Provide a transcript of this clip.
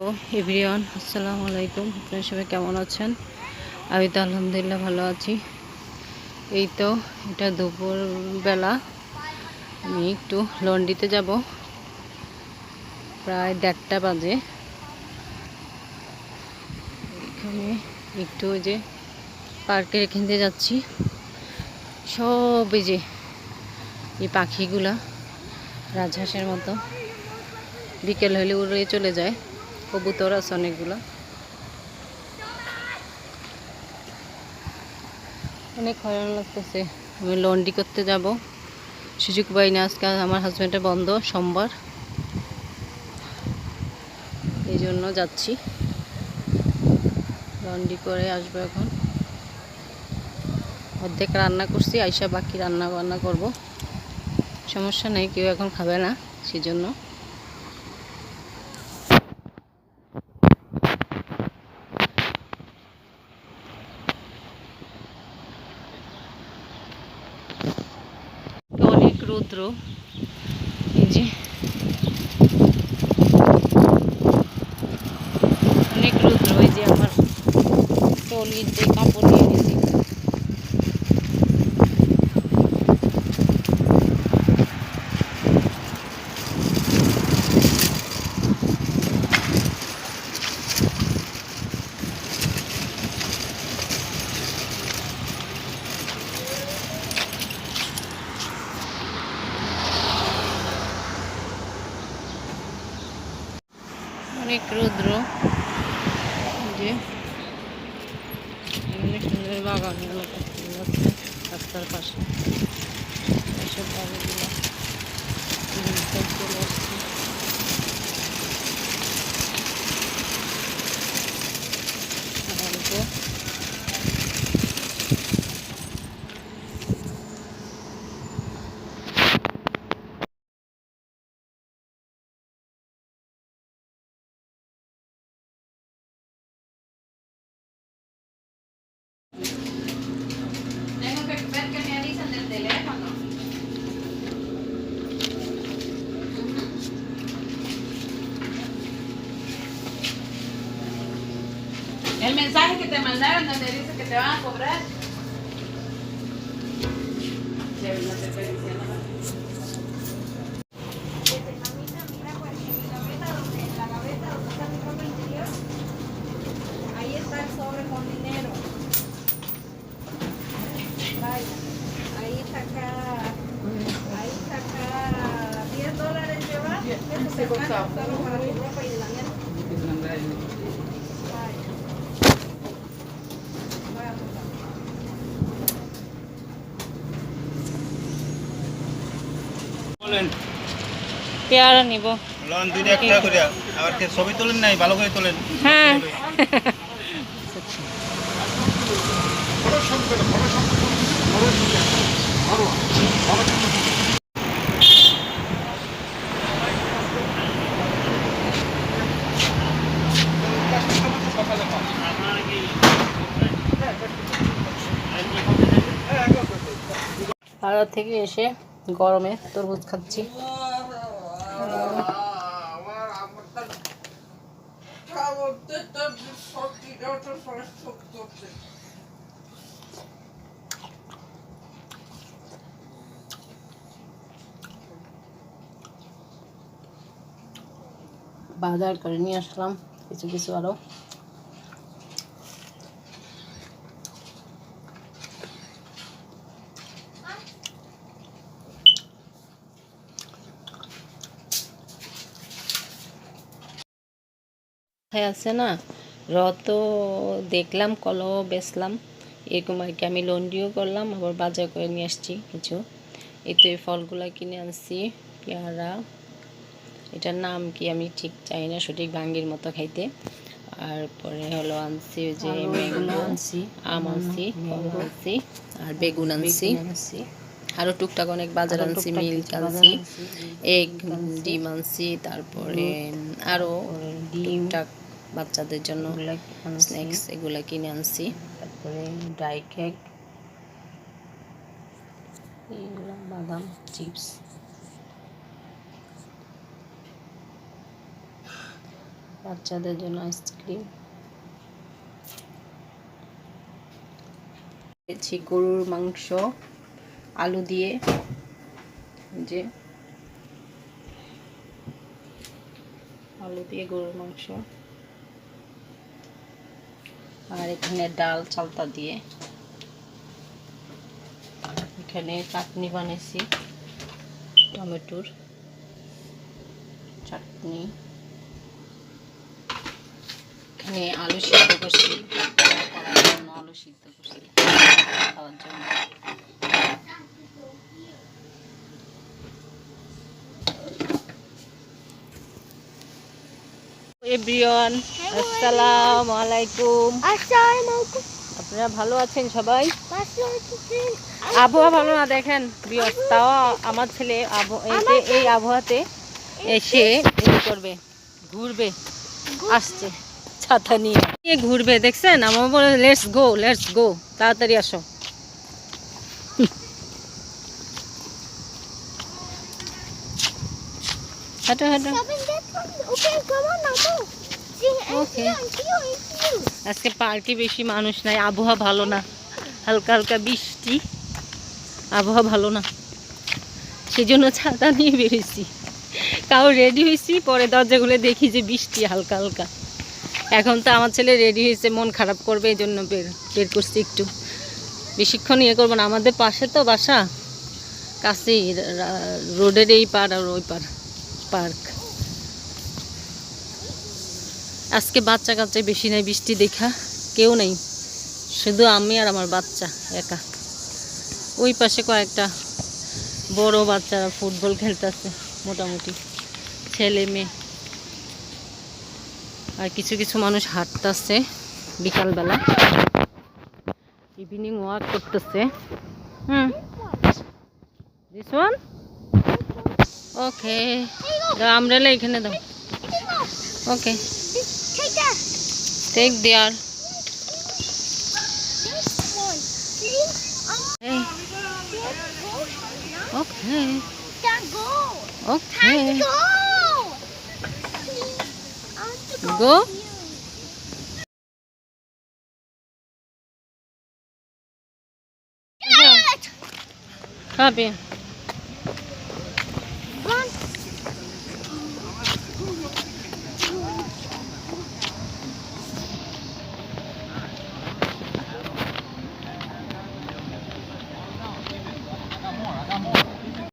Everyone আসসালামু আলাইকুম। আপনারা সবাই কেমন আছেন? আমি তো আলহামদুলিল্লাহ ভালো আছি। এই তো, এটা দুপুর বেলা আমি একটু লন্ডিতে যাব। প্রায় দেড়টা বাজে। এখানে একটু ওই যে পার্কের এখান দিয়ে যাচ্ছি। সব এই যে এই পাখিগুলা রাজহাঁসের মতো। বিকেল হলে উড়ে চলে যায়। কবুতর আছে অনেকগুলো। অনেক হয়রান লাগতেছে। আমি লন্ডি করতে যাব। সুযোগ পাই না, আজকে আমার হাজব্যান্ডের বন্ধ, সোমবার। এই জন্য যাচ্ছি। লন্ডি করে আসব এখন। অর্ধেক রান্না করছি, আইসা বাকি রান্না বান্না করব। সমস্যা নেই, কেউ এখন খাবে না, সেজন্য অনেক রৌদ্র। এই যে। অনেক রৌদ্র এই যে আমার পলির যে কাপড় নিয়ে নিয়েছি অনেক রৌদ্র এই যে অনেক সুন্দর বাগান মতো ফুল আছে রাস্তার পাশে এসব বাগানগুলো জিনিসটা চলে আসছে El mensaje que te mandaron donde dice que te van a cobrar. Ahí saca 10 dólares llevar, eso se gasta solo para tu ropa y পেয়ারা নিব। লন দুইটা একটা করে আবার কে ছবি তোলেন নাই? ভালো করে তোলেন। হ্যাঁ। পাড়া থেকে এসে গরমে তরমুজ খাচ্ছি। বাজার করে নিয়ে আসলাম কিছু কিছু আরও। কোথায় আছে না? রত দেখলাম কলও বেচলাম। এরকম আর কি আমি লন্ডিও করলাম আবার বাজার করে নিয়ে আসছি কিছু। এই তো এই ফলগুলো কিনে আনছি পেয়ারা। এটার নাম কি আমি ঠিক চাই না সঠিক ভাঙ্গির মতো খাইতে। আর পরে হলো আনছি ওই যে আনছি। আম আনছি আনছি আর বেগুন আনছি। আরও টুকটাক অনেক বাজার আনছি মিল্ক আনছি এগ ডিম আনছি তারপরে আরও টুকটাক বাচ্চাদের জন্য স্ন্যাক্স এগুলা কিনে আনছি। তারপরে ড্রাই কেক এগুলো বাদাম চিপস বাচ্চাদের জন্য আইসক্রিম পেয়েছি গরুর মাংস আলু দিয়ে। যে। আলু দিয়ে গরুর মাংস। আর এখানে ডাল চালতা দিয়ে। এখানে চাটনি বানিয়েছি টমেটোর চাটনি। এখানে আলু সিদ্ধ করছি আলু সিদ্ধ করছি, খাওয়ার জন্য। এভরিওয়ান আসসালামু আলাইকুম। আপনারা ভালো আছেন সবাই? আবহাওয়া ভালো না দেখেন? বিয়স তাও আমার ছেলে আবহ- এই আবহাওয়াতে এসে করবে ঘুরবে আসছে ছাতা নিয়ে। নিয়ে ঘুরবে দেখছেন? আমার বলে লেটস গো লেটস গো তাড়াতাড়ি আসো। হাঁটো হাঁটো। Come on আজকে পার্কে বেশি মানুষ নাই আবহাওয়া ভালো না। হালকা হালকা বৃষ্টি আবহাওয়া ভালো না। সেজন্য ছাতা নিয়ে বেরিয়েছি তাও রেডি হয়েছি পরে দরজা খুলে দেখি যে বৃষ্টি হালকা হালকা। এখন তো আমার ছেলে রেডি হয়েছে মন খারাপ করবে এই জন্য বের বের করছি একটু। বেশিক্ষণ ইয়ে করব না আমাদের পাশে তো বাসা। কাছেই রোডের এই পার আর ওই পার পার্ক। আজকে বাচ্চা কাচ্চা বেশি নাই, বৃষ্টি দেখা কেউ নেই। শুধু আমি আর আমার বাচ্চা একা। ওই পাশে কয়েকটা বড় বাচ্চারা ফুটবল খেলতেছে, মোটামুটি। ছেলে, মেয়ে। আর কিছু কিছু মানুষ হাঁটতেছে বিকালবেলা। ইভিনিং ওয়াক করতেছে। হুম। ওকে আমরেলা এখানে দাও। ওকে Take the There's Okay. Okay. Go. Okay. Go. Please,